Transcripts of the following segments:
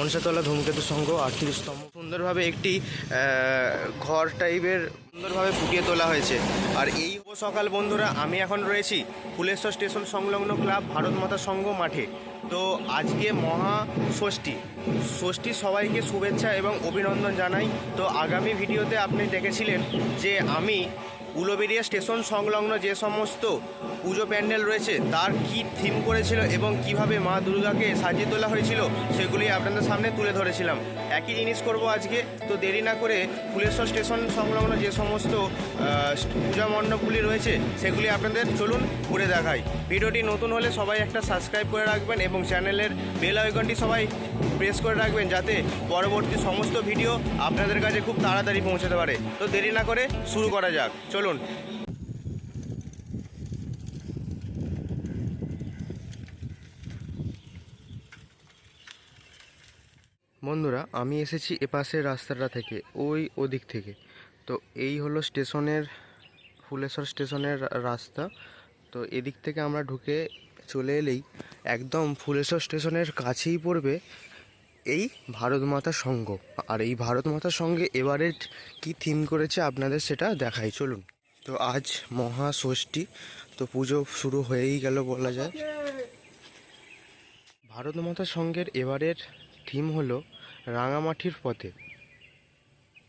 মনসাতলা ধূমকেতু সংঘ আটত্রিশ স্তম্ভ সুন্দরভাবে একটি ঘর টাইপের সুন্দরভাবে ফুটিয়ে তোলা হয়েছে। আর এই সকাল বন্ধুরা, আমি এখন রয়েছি ফুলেশ্বর স্টেশন সংলগ্ন ক্লাব ভারত মাতা সংঘ মাঠে। তো আজকে মহা ষষ্ঠী। ষষ্ঠী সবাইকে শুভেচ্ছা এবং অভিনন্দন জানাই। তো আগামী ভিডিওতে আপনি দেখেছিলেন যে আমি উলোবেরিয়া স্টেশন সংলগ্ন যে সমস্ত পুজো প্যান্ডেল রয়েছে, তার কি থিম করেছিল এবং কীভাবে মা দুর্গাকে সাজিয়ে তোলা হয়েছিল, সেগুলি আপনাদের সামনে তুলে ধরেছিলাম। একই জিনিস করব আজকে, তো দেরি না করে ফুলেশ্বর স্টেশন সংলগ্ন যে সমস্ত পূজা মণ্ডপগুলি রয়েছে, সেগুলি আপনাদের চলুন ঘুরে দেখাই। ভিডিওটি নতুন হলে সবাই একটা সাবস্ক্রাইব করে রাখবেন এবং চ্যানেলের বেল আইকনটি সবাই প্রেস করে রাখবেন যাতে পরবর্তী সমস্ত ভিডিও আপনাদের কাছে খুব তাড়াতাড়ি পৌঁছাতে পারে। তো দেরি না করে শুরু করা যাক। চলুন। বন্ধুরা, আমি এসেছি এপাশের রাস্তাটা থেকে, ওই ওদিক থেকে। তো এই হলো স্টেশনের, ফুলেশ্বর স্টেশনের রাস্তা। তো এদিক থেকে আমরা ঢুকে চলে এলেই একদম ফুলেশ্বর স্টেশনের কাছেই পড়বে এই ভারত মাতা সংঘ আর এই ভারত মাতার সঙ্গে এবারের কি থিম করেছে আপনাদের সেটা দেখাই, চলুন। তো আজ মহা ষষ্ঠী, তো পুজো শুরু হয়েই গেল বলা যায়। ভারত মাতা সংঘের এবারের থিম হলো রাঙামাটির পথে।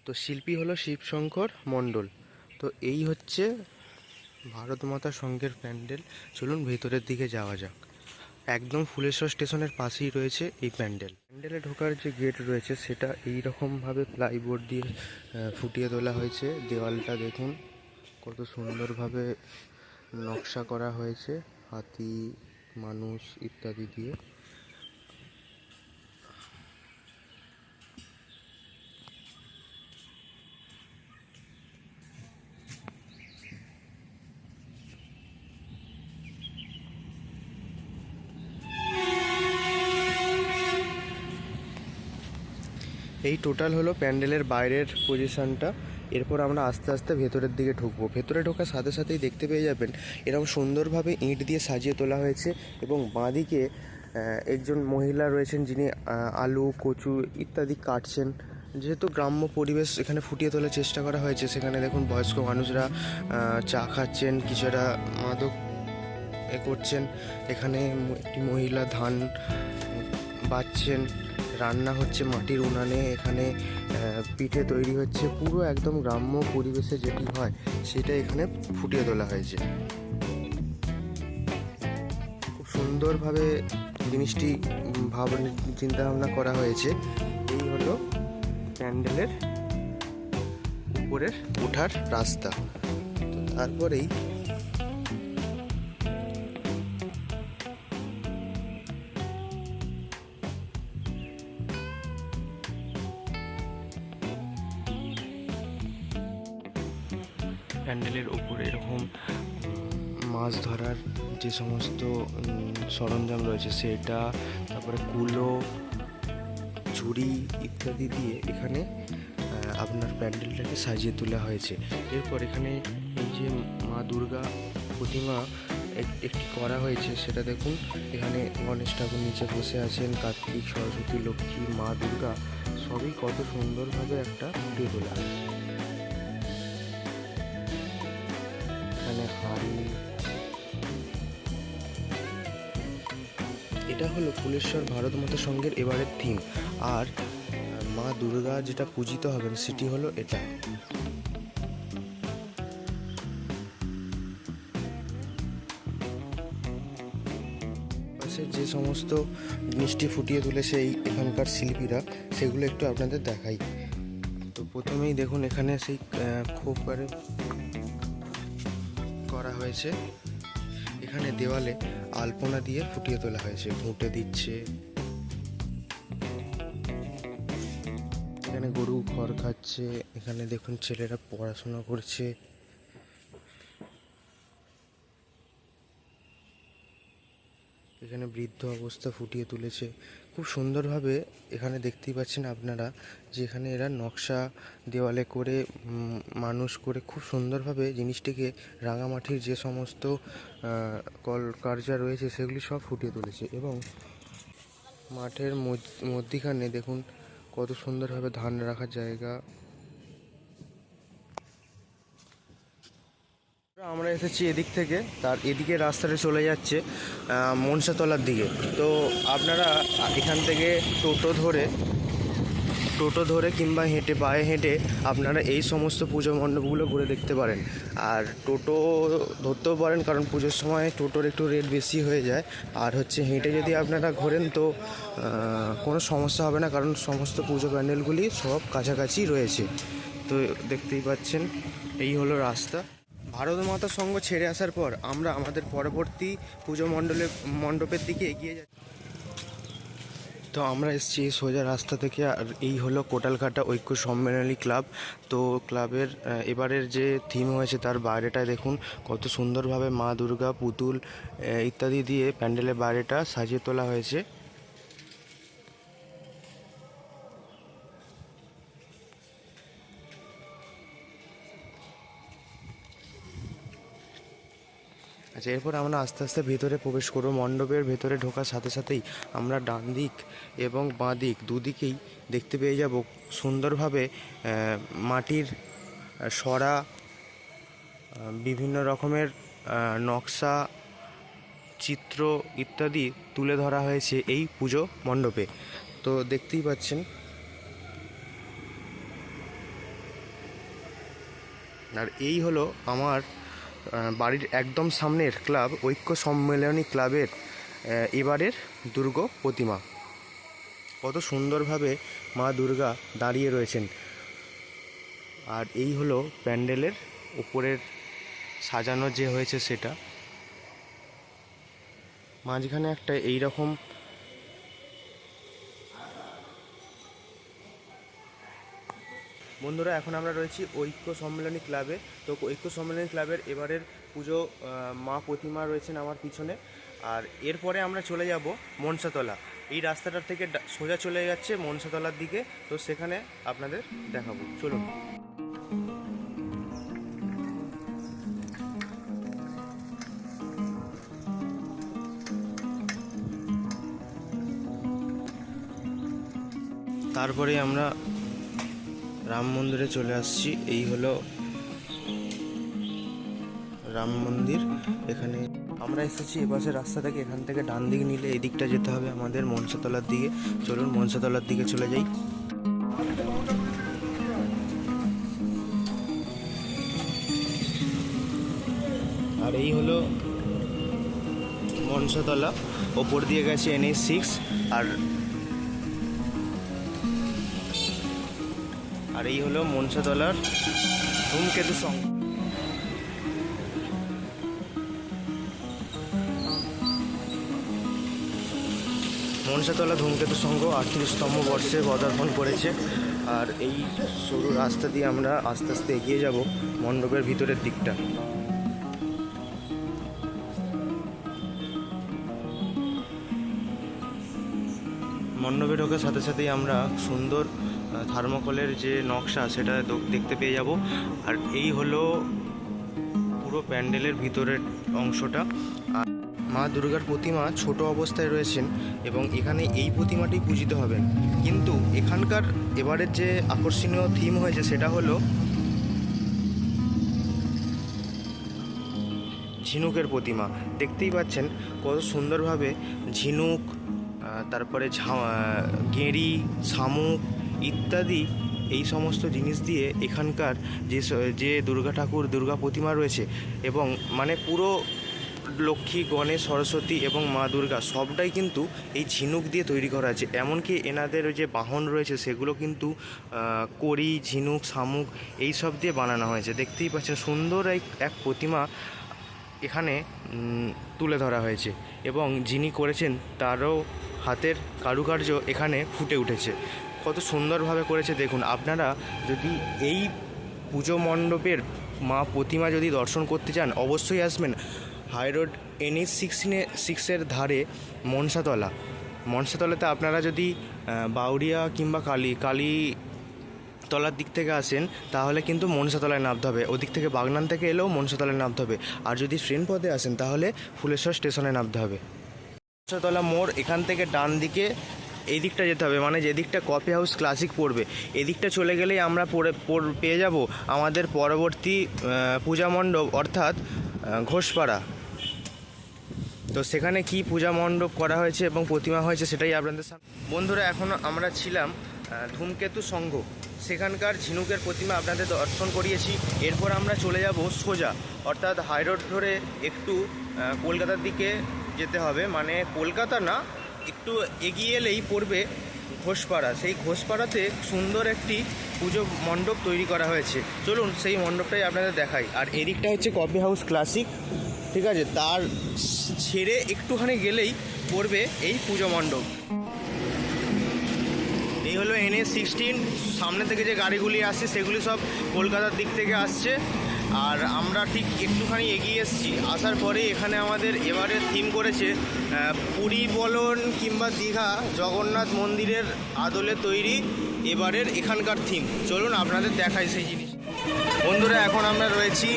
তো শিল্পী হলো শিবশঙ্কর মণ্ডল। তো এই হচ্ছে ভারত মাতা সংঘের প্যান্ডেল। চলুন ভেতরের দিকে যাওয়া যাক। একদম ফুলেশ্বর স্টেশনের পাশেই রয়েছে এই প্যান্ডেল। প্যান্ডেলে ঢোকার যে গেট রয়েছে, সেটা এই রকমভাবে প্লাইবোর্ড দিয়ে ফুটিয়ে তোলা হয়েছে। দেওয়ালটা দেখুন, কত সুন্দরভাবে নকশা করা হয়েছে, হাতি, মানুষ ইত্যাদি দিয়ে। এই টোটাল হলো প্যান্ডেলের বাইরের পজিশনটা এরপর আমরা আস্তে আস্তে ভেতরের দিকে ঢুকবো। ভেতরে ঢোকার সাথে সাথেই দেখতে পেয়ে যাবেন, এরকম সুন্দরভাবে ইঁট দিয়ে সাজিয়ে তোলা হয়েছে এবং বাঁদিকে একজন মহিলা রয়েছেন যিনি আলু, কচু ইত্যাদি কাটছেন। যেহেতু গ্রাম্য পরিবেশ এখানে ফুটিয়ে তোলার চেষ্টা করা হয়েছে, সেখানে দেখুন বয়স্ক মানুষরা চা খাচ্ছেন, কিছুটা মাদক এ করছেন। এখানে একটি মহিলা ধান বাচ্ছেন। রান্না হচ্ছে মাটির উনানে, এখানে পিঠে তৈরি হচ্ছে পুরো একদম গ্রাম্য পরিবেশে যেটি হয়, সেটা এখানে ফুটিয়ে তোলা হয়েছে। খুব সুন্দরভাবে জিনিসটি ভাবনা চিন্তা ভাবনা করা হয়েছে। এই হলো প্যান্ডেলের উপরের ওঠার রাস্তা। তারপরেই প্যান্ডেলের ওপরে এরকম মাছ ধরার যে সমস্ত সরঞ্জাম রয়েছে সেটা, তারপরে কুলো ঝুড়ি ইত্যাদি দিয়ে এখানে আপনার প্যান্ডেলটাকে সাজিয়ে তোলা হয়েছে। এরপর এখানে এই যে মা দুর্গা প্রতিমা এক- একটি করা হয়েছে, সেটা দেখুন, এখানে গণেশ ঠাকুর নিচে বসে আছেন, কার্তিক, সরস্বতী, লক্ষ্মী, মা দুর্গা, সবই কত সুন্দরভাবে একটা ফুটিয়ে তোলা হয়েছে। এটা হলো ফুলেশ্বর ভারত মাতা সংঘের এবারের থিম আর মা দুর্গা যেটা পূজিত হবেন সেটি হলো এটা। যে সমস্ত মিষ্টি ফুটিয়ে তুলেছে এই এখানকার শিল্পীরা, সেগুলো একটু আপনাদের দেখাই। তো প্রথমেই দেখুন এখানে সেই খোপারে করা হয়েছে। এখানে দেওয়ালে আলপনা দিয়ে ফুটিয়ে তোলা হয়েছে। ঘুঁটে দিচ্ছে। এখানে গরু ঘর খাচ্ছে। এখানে দেখুন ছেলেরা পড়াশোনা করছে। এখানে বৃদ্ধ অবস্থা ফুটিয়ে তুলেছে। খুব সুন্দরভাবে এখানে দেখতেই পাচ্ছেন আপনারা যে এখানে এরা নকশা দেওয়ালে করে মানুষ করে খুব সুন্দরভাবে জিনিসটিকে রাঙামাটির যে সমস্ত কলকার্যা কল কার্যা রয়েছে সেগুলি সব ফুটিয়ে তুলেছে এবং মাঠের মধ্য- মধ্যিখানে দেখুন কত সুন্দরভাবে ধান রাখার জায়গা আমরা এসেছি এদিক থেকে, তার এদিকে রাস্তাটা চলে যাচ্ছে মনসাতলার দিকে। তো আপনারা এখান থেকে টোটো ধরে টোটো ধরে কিংবা হেঁটে পায়ে হেঁটে আপনারা এই সমস্ত পুজো মণ্ডপগুলো ঘুরে দেখতে পারেন। আর টোটো ধরতেও পারেন, কারণ পুজোর সময় টোটোর একটু রেট বেশি হয়ে যায়। আর হচ্ছে হেঁটে যদি আপনারা ঘোরেন তো কোনো সমস্যা হবে না, কারণ সমস্ত পুজো প্যান্ডেলগুলি সব কাছাকাছি রয়েছে। তো দেখতেই পাচ্ছেন, এই হলো রাস্তা। ভারত মাতা সঙ্গ ছেড়ে আসার পর আমরা আমাদের পরবর্তী পুজো মণ্ডলে, মণ্ডপের দিকে এগিয়ে যাচ্ছি। তো আমরা এসেছি সোজা রাস্তা থেকে আর এই হলো কোটালঘাটা ঐক্য সম্মেলনী ক্লাব। তো ক্লাবের এবারের যে থিম হয়েছে তার বাইরেটা দেখুন, কত সুন্দরভাবে মা দুর্গা পুতুল ইত্যাদি দিয়ে প্যান্ডেলের বাইরেটা সাজিয়ে তোলা হয়েছে। আচ্ছা এরপর আমরা আস্তে আস্তে ভেতরে প্রবেশ করব। মণ্ডপের ভেতরে ঢোকার সাথে সাথেই আমরা ডান দিক এবং বাঁ দিক দুদিকেই দেখতে পেয়ে যাব সুন্দরভাবে মাটির সরা বিভিন্ন রকমের নকশা, চিত্র ইত্যাদি তুলে ধরা হয়েছে এই পুজো মণ্ডপে। তো দেখতেই পাচ্ছেন। আর এই হলো আমার বাড়ির একদম সামনের ক্লাব, ঐক্য সম্মেলনী ক্লাবের এবারের দুর্গ প্রতিমা। কত সুন্দরভাবে মা দুর্গা দাঁড়িয়ে রয়েছেন। আর এই হলো প্যান্ডেলের উপরের সাজানো যে হয়েছে সেটা। মাঝখানে একটা এই রকম বন্ধুরা, এখন আমরা রয়েছি ঐক্য সম্মেলনী ক্লাবে। তো ঐক্য সম্মেলনী ক্লাবের এবারের পুজো মা প্রতিমা রয়েছেন আমার পিছনে। আর এরপরে আমরা চলে যাব মনসাতলা। এই রাস্তাটার থেকে সোজা চলে যাচ্ছে মনসাতলার দিকে। তো সেখানে আপনাদের দেখাবো। চলুন। তারপরে আমরা রাম মন্দিরে চলে আসছি। এই হলো রাম মন্দির। এখানে আমরা এসেছি এপাশে রাস্তা থেকে, এখান থেকে ডান দিক নিলে এদিকটা যেতে হবে আমাদের মনসাতলার দিকে। চলুন মনসাতলার দিকে চলে যাই। আর এই হলো মনসাতলা। ওপর দিয়ে গেছে এনএস সিক্স আর আর এই হলো মনসাতলার ধূমকেতু সং। মনসাতলা ধূমকেতু সংঘ আটত্রিশতম বর্ষে পদার্পণ করেছে। আর এই সরু রাস্তা দিয়ে আমরা আস্তে আস্তে এগিয়ে যাব মণ্ডপের ভিতরের দিকটা। মণ্ডপে ঢোকার সাথে সাথেই আমরা সুন্দর থার্মোকলের যে নকশা, সেটা দেখতে পেয়ে যাব। আর এই হলো পুরো প্যান্ডেলের ভিতরের অংশটা। আর মা দুর্গার প্রতিমা ছোট অবস্থায় রয়েছেন এবং এখানে এই প্রতিমাটি পূজিত হবেন। কিন্তু এখানকার এবারের যে আকর্ষণীয় থিম হয়েছে, সেটা হলো ঝিনুকের প্রতিমা। দেখতেই পাচ্ছেন কত সুন্দরভাবে ঝিনুক তারপরে ঝা- গেঁড়ি, শামুক ইত্যাদি এই সমস্ত জিনিস দিয়ে এখানকার যে যে দুর্গা ঠাকুর, দুর্গা প্রতিমা রয়েছে এবং মানে পুরো লক্ষ্মী, গণেশ, সরস্বতী এবং মা দুর্গা সবটাই কিন্তু এই ঝিনুক দিয়ে তৈরি করা আছে। এমনকি এনাদের যে বাহন রয়েছে সেগুলো কিন্তু কড়ি, ঝিনুক, শামুক এই সব দিয়ে বানানো হয়েছে। দেখতেই পাচ্ছেন সুন্দর এক এক প্রতিমা এখানে তুলে ধরা হয়েছে এবং যিনি করেছেন তারও হাতের কারুকার্য এখানে ফুটে উঠেছে। কত সুন্দরভাবে করেছে দেখুন। আপনারা যদি এই পুজো মণ্ডপের মা প্রতিমা যদি দর্শন করতে চান, অবশ্যই আসবেন হাই রোড এনএস সিক্সটিনে, সিক্সের ধারে মনসাতলা। মনসাতলাতে আপনারা যদি বাউরিয়া কিংবা কালী কালী তলার দিক থেকে আসেন, তাহলে কিন্তু মনসাতলায় নামতে হবে। ওদিক থেকে বাগনান থেকে এলেও মনসাতলায় নামতে হবে। আর যদি ট্রেন পথে আসেন, তাহলে ফুলেশ্বর স্টেশনে নামতে হবে। মনসাতলা মোড় এখান থেকে ডান দিকে এই দিকটা যেতে হবে মানে যেদিকটা কফি হাউস ক্লাসিক পড়বে। এদিকটা চলে গেলেই আমরা পড়ে পেয়ে যাব আমাদের পরবর্তী পূজা মণ্ডপ, অর্থাৎ ঘোষপাড়া। তো সেখানে কি পূজা মণ্ডপ করা হয়েছে এবং প্রতিমা হয়েছে সেটাই আপনাদের সামনে বন্ধুরা, এখন আমরা ছিলাম ধূমকেতু সংঘ। সেখানকার ঝিনুকের প্রতিমা আপনাদের দর্শন করিয়েছি। এরপর আমরা চলে যাব সোজা, অর্থাৎ হাইরোড ধরে একটু কলকাতার দিকে যেতে হবে। মানে কলকাতা না একটু এগিয়ে এলেই পড়বে ঘোষপাড়া। সেই ঘোষপাড়াতে সুন্দর একটি পুজো মণ্ডপ তৈরি করা হয়েছে। চলুন সেই মণ্ডপটাই আপনাদের দেখাই। আর এদিকটা হচ্ছে কফি হাউস ক্লাসিক, ঠিক আছে? তার ছেড়ে একটুখানি গেলেই পড়বে এই পুজো মণ্ডপ। এই হলো এন এস সিক্সটিন, সামনে থেকে যে গাড়িগুলি আসছে সেগুলি সব কলকাতার দিক থেকে আসছে। আর আমরা ঠিক একটুখানি এগিয়ে এসেছি। আসার পরে এখানে আমাদের এবারে থিম করেছে পুরী বলন কিংবা দীঘা, জগন্নাথ মন্দিরের আদলে তৈরি এবারের এখানকার থিম চলুন আপনাদের দেখাই সেই জিনিস। বন্ধুরা, এখন আমরা রয়েছি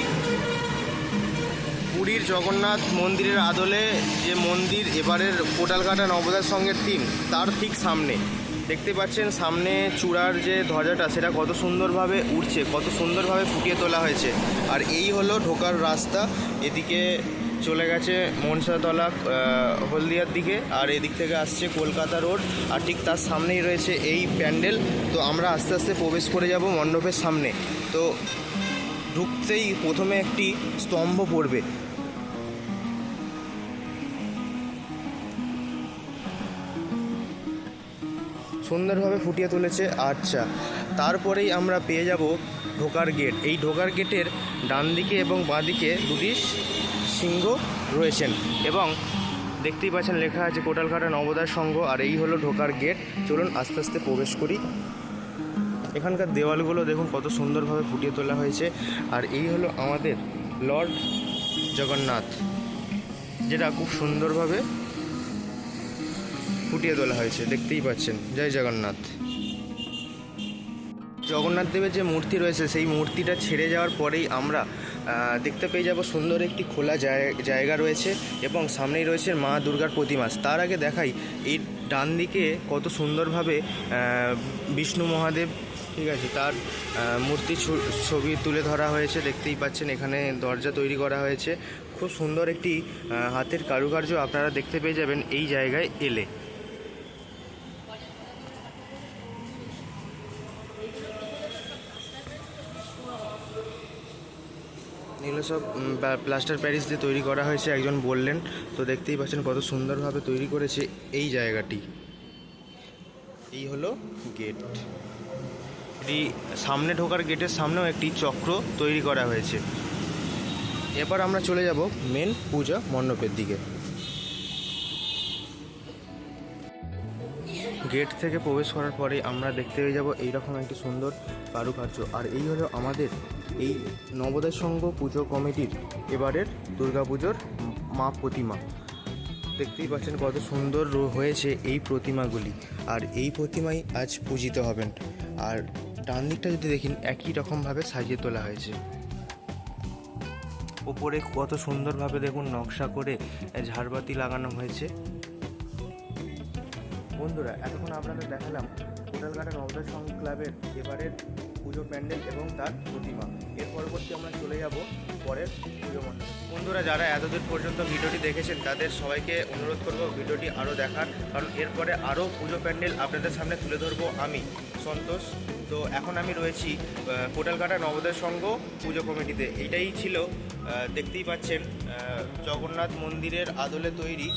পুরীর জগন্নাথ মন্দিরের আদলে যে মন্দির এবারের কোটালকাটা নবদার সঙ্গে থিম তার ঠিক সামনে। দেখতে পাচ্ছেন সামনে চূড়ার যে ধ্বজাটা, সেটা কত সুন্দরভাবে উঠছে কত সুন্দরভাবে ফুটিয়ে তোলা হয়েছে। আর এই হলো ঢোকার রাস্তা। এদিকে চলে গেছে মনসাতলা হলদিয়ার দিকে, আর এদিক থেকে আসছে কলকাতা রোড, আর ঠিক তার সামনেই রয়েছে এই প্যান্ডেল। তো আমরা আস্তে আস্তে প্রবেশ করে যাব মণ্ডপের সামনে। তো ঢুকতেই প্রথমে একটি স্তম্ভ পড়বে। সুন্দরভাবে ফুটিয়ে তুলেছে আচ্ছা তারপরেই আমরা পেয়ে যাব ঢোকার গেট। এই ঢোকার গেটের ডান দিকে এবং বাঁ দিকে দুটি সিংহ রয়েছেন এবং দেখতেই পাচ্ছেন লেখা আছে কোটালঘাটা নবোদয় সংঘ, আর এই হলো ঢোকার গেট। চলুন আস্তে আস্তে প্রবেশ করি। এখানকার দেওয়ালগুলো দেখুন কত সুন্দরভাবে ফুটিয়ে তোলা হয়েছে। আর এই হলো আমাদের লর্ড জগন্নাথ, যেটা খুব সুন্দরভাবে ফুটিয়ে তোলা হয়েছে। দেখতেই পাচ্ছেন। জয় জগন্নাথ। জগন্নাথ দেবের যে মূর্তি রয়েছে, সেই মূর্তিটা ছেড়ে যাওয়ার পরেই আমরা দেখতে পেয়ে যাব সুন্দর একটি খোলা জায়- জায়গা রয়েছে এবং সামনেই রয়েছে মা দুর্গার প্রতিমা। তার আগে দেখাই, এই ডান দিকে কত সুন্দরভাবে বিষ্ণু মহাদেব, ঠিক আছে, তার মূর্তি ছবি তুলে ধরা হয়েছে, দেখতেই পাচ্ছেন, এখানে দরজা তৈরি করা হয়েছে। খুব সুন্দর একটি হাতের কারুকার্য আপনারা দেখতে পেয়ে যাবেন এই জায়গায় এলে। এগুলো সব প্লাস্টার প্যারিস দিয়ে তৈরি করা হয়েছে, একজন বললেন। তো দেখতেই পাচ্ছেন কত সুন্দরভাবে তৈরি করেছে এই জায়গাটি। এই হলো গেট। এটি সামনে ঢোকার গেটের সামনেও একটি চক্র তৈরি করা হয়েছে। এবার আমরা চলে যাব মেন পূজা মণ্ডপের দিকে। গেট থেকে প্রবেশ করার পরে আমরা দেখতে পেয়ে যাব এইরকম একটি সুন্দর কারুকার্য। আর এই হলো আমাদের এই নবোদয় সংঘ পুজো কমিটির এবারের দুর্গাপুজোর মা প্রতিমা। দেখতেই পাচ্ছেন কত সুন্দর হয়েছে এই প্রতিমাগুলি। আর এই প্রতিমাই আজ পূজিত হবেন। আর ডান দিকটা যদি দেখেন, একই রকমভাবে সাজিয়ে তোলা হয়েছে। ওপরে কত সুন্দরভাবে দেখুন নকশা করে ঝাড়বাতি লাগানো হয়েছে। বন্ধুরা, এতক্ষণ আপনাদের দেখালাম কোটালঘাটা নবদাস সংঘ ক্লাবের এবারের পুজো প্যান্ডেল এবং তার প্রতিমা। এর পরবর্তী আমরা চলে যাব পরের পুজো মণ্ডপে। বন্ধুরা, যারা এতদূর পর্যন্ত ভিডিওটি দেখেছেন, তাদের সবাইকে অনুরোধ করব ভিডিওটি আরও দেখার, কারণ এরপরে আরও পুজো প্যান্ডেল আপনাদের সামনে তুলে ধরবো আমি, সন্তোষ। তো এখন আমি রয়েছি কোটালঘাটা নবোদয় সংঘ পুজো কমিটিতে। এইটাই ছিল দেখতেই পাচ্ছেন জগন্নাথ মন্দিরের আদলে তৈরি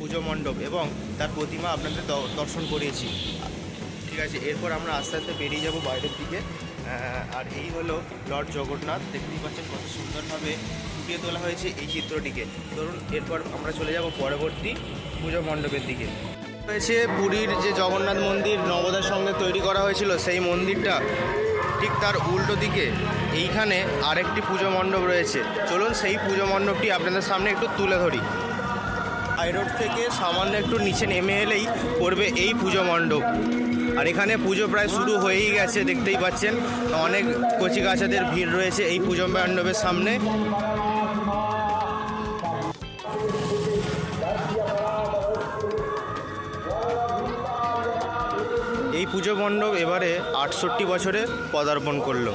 পুজো মণ্ডপ এবং তার প্রতিমা আপনাদের দর্শন করিয়েছি। ঠিক আছে, এরপর আমরা আস্তে আস্তে বেরিয়ে যাব বাইরের দিকে। আর এই হলো লর্ড জগন্নাথ। দেখতেই পাচ্ছেন কত সুন্দরভাবে ফুটিয়ে তোলা হয়েছে এই চিত্রটিকে। ধরুন, এরপর আমরা চলে যাব পরবর্তী পুজো মণ্ডপের দিকে। রয়েছে পুরীর যে জগন্নাথ মন্দির নবদার সঙ্গে তৈরি করা হয়েছিল, সেই মন্দিরটা ঠিক তার উল্টো দিকে। এইখানে আরেকটি পুজো মণ্ডপ রয়েছে। চলুন সেই পুজো মণ্ডপটি আপনাদের সামনে একটু তুলে ধরি। হাই রোড থেকে সামান্য একটু নিচে নেমে এলেই পড়বে এই পুজো মণ্ডপ। আর এখানে পুজো প্রায় শুরু হয়েই গেছে, দেখতেই পাচ্ছেন। অনেক কচি কাছাদের ভিড় রয়েছে এই পুজো মণ্ডপের সামনে। এই পুজো মণ্ডপ এবারে আটষট্টি বছরে পদার্পণ করল।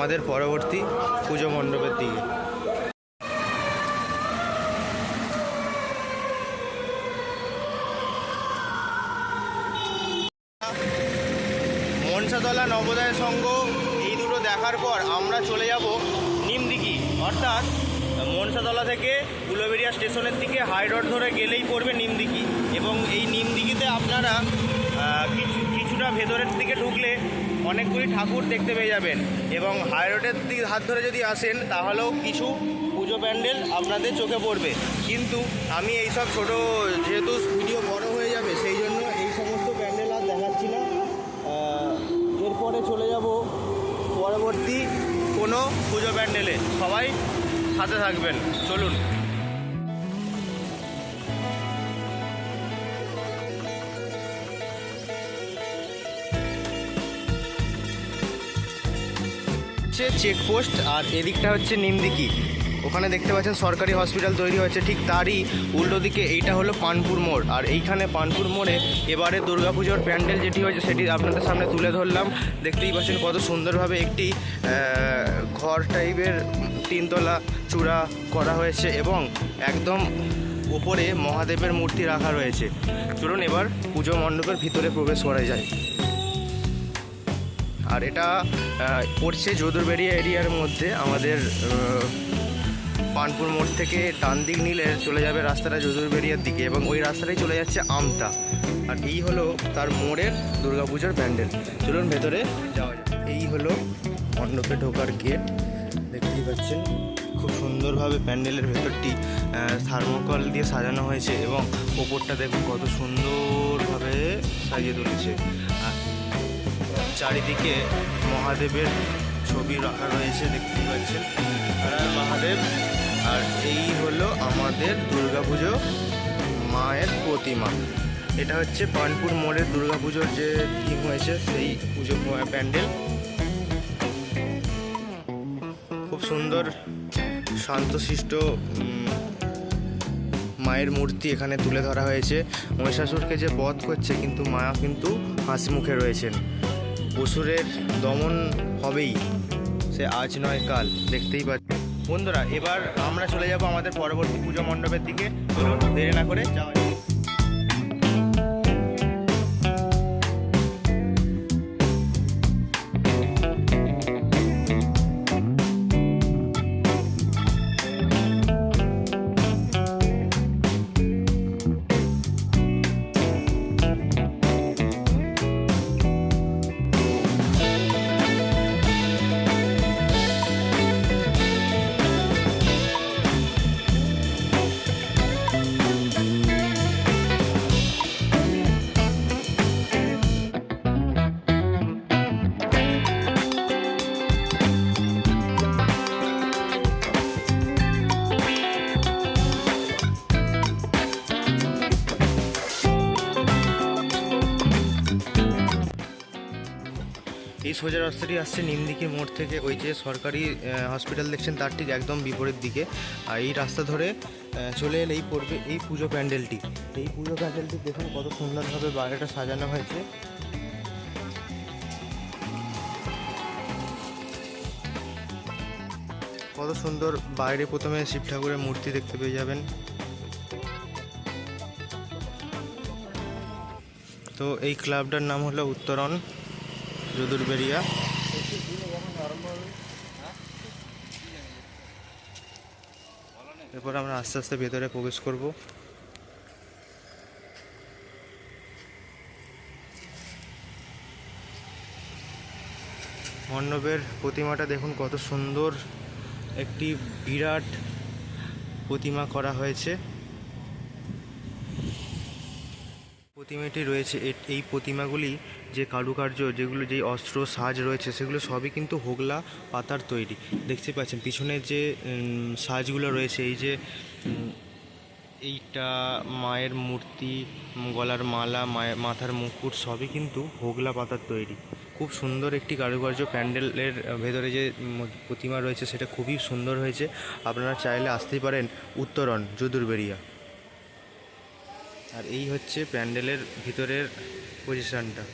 আমাদের পরবর্তী পুজো মণ্ডপের দিকে। মনসাতলা নবোদয় সংঘ এই দুটো দেখার পর আমরা চলে যাব নিমদিঘি। অর্থাৎ মনসাতলা থেকে উলোবেরিয়া স্টেশনের দিকে হাই রোড ধরে গেলেই পড়বে নিমদিঘি। এবং এই নিমদিঘিতে আপনারা কিছু কিছুটা ভেতরের দিকে ঢুকলে অনেকগুলি ঠাকুর দেখতে পেয়ে যাবেন। এবং হাই রোডের দিকে হাত ধরে যদি আসেন, তাহলেও কিছু পুজো প্যান্ডেল আপনাদের চোখে পড়বে। কিন্তু আমি এইসব ছোটো, যেহেতু ভিডিও বড় হয়ে যাবে, সেই জন্য এই সমস্ত প্যান্ডেল আর দেখাচ্ছি না। এরপরে চলে যাব পরবর্তী কোনো পুজো প্যান্ডেলে। সবাই সাথে থাকবেন। চলুন। হচ্ছে চেকপোস্ট আর এদিকটা হচ্ছে নিমদিকি। ওখানে দেখতে পাচ্ছেন সরকারি হসপিটাল তৈরি হয়েছে, ঠিক তারই উল্টো দিকে এইটা হলো পানপুর মোড়। আর এইখানে পানপুর মোড়ে এবারে দুর্গাপুজোর প্যান্ডেল যেটি হয়েছে সেটি আপনাদের সামনে তুলে ধরলাম। দেখতেই পাচ্ছেন কত সুন্দরভাবে একটি ঘর টাইপের তিনতলা চূড়া করা হয়েছে এবং একদম উপরে মহাদেবের মূর্তি রাখা রয়েছে। চলুন এবার পুজো মণ্ডপের ভিতরে প্রবেশ করা যায়। আর এটা পড়ছে যদুরবেড়িয়া এরিয়ার মধ্যে। আমাদের পানপুর মোড় থেকে ডান দিক নিলে চলে যাবে রাস্তাটা যদুরবেড়িয়ার দিকে এবং ওই রাস্তাটাই চলে যাচ্ছে আমতা। আর এই হলো তার মোড়ের দুর্গাপুজোর প্যান্ডেল। চলুন ভেতরে যাওয়া যাক। এই হলো মণ্ডপে ঢোকার গেট। দেখতেই পাচ্ছেন, খুব সুন্দরভাবে প্যান্ডেলের ভেতরটি থার্মোকল দিয়ে সাজানো হয়েছে এবং ওপরটা দেখুন কত সুন্দরভাবে সাজিয়ে তুলেছে। চারিদিকে মহাদেবের ছবি রাখা রয়েছে দেখতে পাচ্ছেন। হর মহাদেব। আর এই হলো আমাদের দুর্গাপুজো মায়ের প্রতিমা। এটা হচ্ছে পানপুর মোড়ের দুর্গাপুজোর যে থিম হয়েছে, সেই পুজো প্যান্ডেল। খুব সুন্দর, শান্তশিষ্ট মায়ের মূর্তি এখানে তুলে ধরা হয়েছে। মহিষাসুরকে যে বধ করছে, কিন্তু মা কিন্তু হাসি মুখে রয়েছেন। অসুরের দমন হবেই। সে আজ নয়, কাল। দেখতেই পাচ্ছি। বন্ধুরা, এবার আমরা চলে যাব আমাদের পরবর্তী পুজো মণ্ডপের দিকে। দেরি না করে যাওয়া সোজা রাস্তাটি আসছে নিমদিঘি মোড় থেকে। ওই যে সরকারি হসপিটাল দেখছেন তার ঠিক একদম বিপরীত দিকে। আর এই রাস্তা ধরে চলে এলেই পড়বে এই পুজো প্যান্ডেলটি। এই পুজো প্যান্ডেলটি দেখুন কত সুন্দরভাবে বাইরেটা সাজানো হয়েছে। কত সুন্দর বাইরে প্রথমে শিব ঠাকুরের মূর্তি দেখতে পেয়ে যাবেন। তো এই ক্লাবটার নাম হলো উত্তরণ। যদুরবেরিয়া এরপর আমরা আস্তে আস্তে ভেতরে প্রবেশ করব। মণ্ডপের প্রতিমাটা দেখুন কত সুন্দর। একটি বিরাট প্রতিমা করা হয়েছে। প্রতিমাটি রয়েছে। এই প্রতিমাগুলি যে কারুকার্য, যেগুলো যেই অস্ত্র, সাজ রয়েছে, সেগুলো সবই কিন্তু হোগলা পাতার তৈরি। দেখতে পাচ্ছেন, পিছনে যে সাজগুলো রয়েছে, এই যে এইটা মায়ের মূর্তি, গলার মালা, মায়ের, মাথার মুকুট, সবই কিন্তু হোগলা পাতার তৈরি। খুব সুন্দর একটি কারুকার্য, প্যান্ডেলের ভেতরে যে প্রতিমা রয়েছে, সেটা খুবই সুন্দর হয়েছে। আপনারা চাইলে আসতেই পারেন উত্তরণ যদুরবেরিয়া আর এই হচ্ছে প্যান্ডেলের ভিতরের পজিশনটা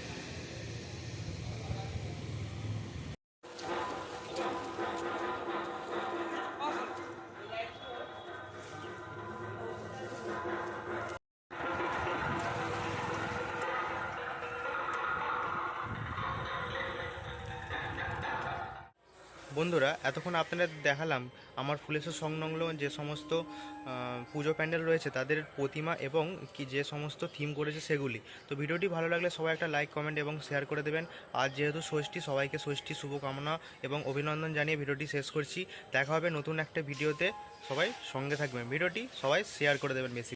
বন্ধুরা, এতক্ষণ আপনাদের দেখালাম আমার ফুলেশ্বর সংলগ্ন যে সমস্ত পুজো প্যান্ডেল রয়েছে তাদের প্রতিমা এবং কি যে সমস্ত থিম করেছে সেগুলি। তো ভিডিওটি ভালো লাগলে সবাই একটা লাইক কমেন্ট এবং শেয়ার করে দেবেন। আর যেহেতু ষষ্ঠী, সবাইকে ষষ্ঠী শুভকামনা এবং অভিনন্দন জানিয়ে ভিডিওটি শেষ করছি। দেখা হবে নতুন একটা ভিডিওতে। সবাই সঙ্গে থাকবেন। ভিডিওটি সবাই শেয়ার করে দেবেন বেশি।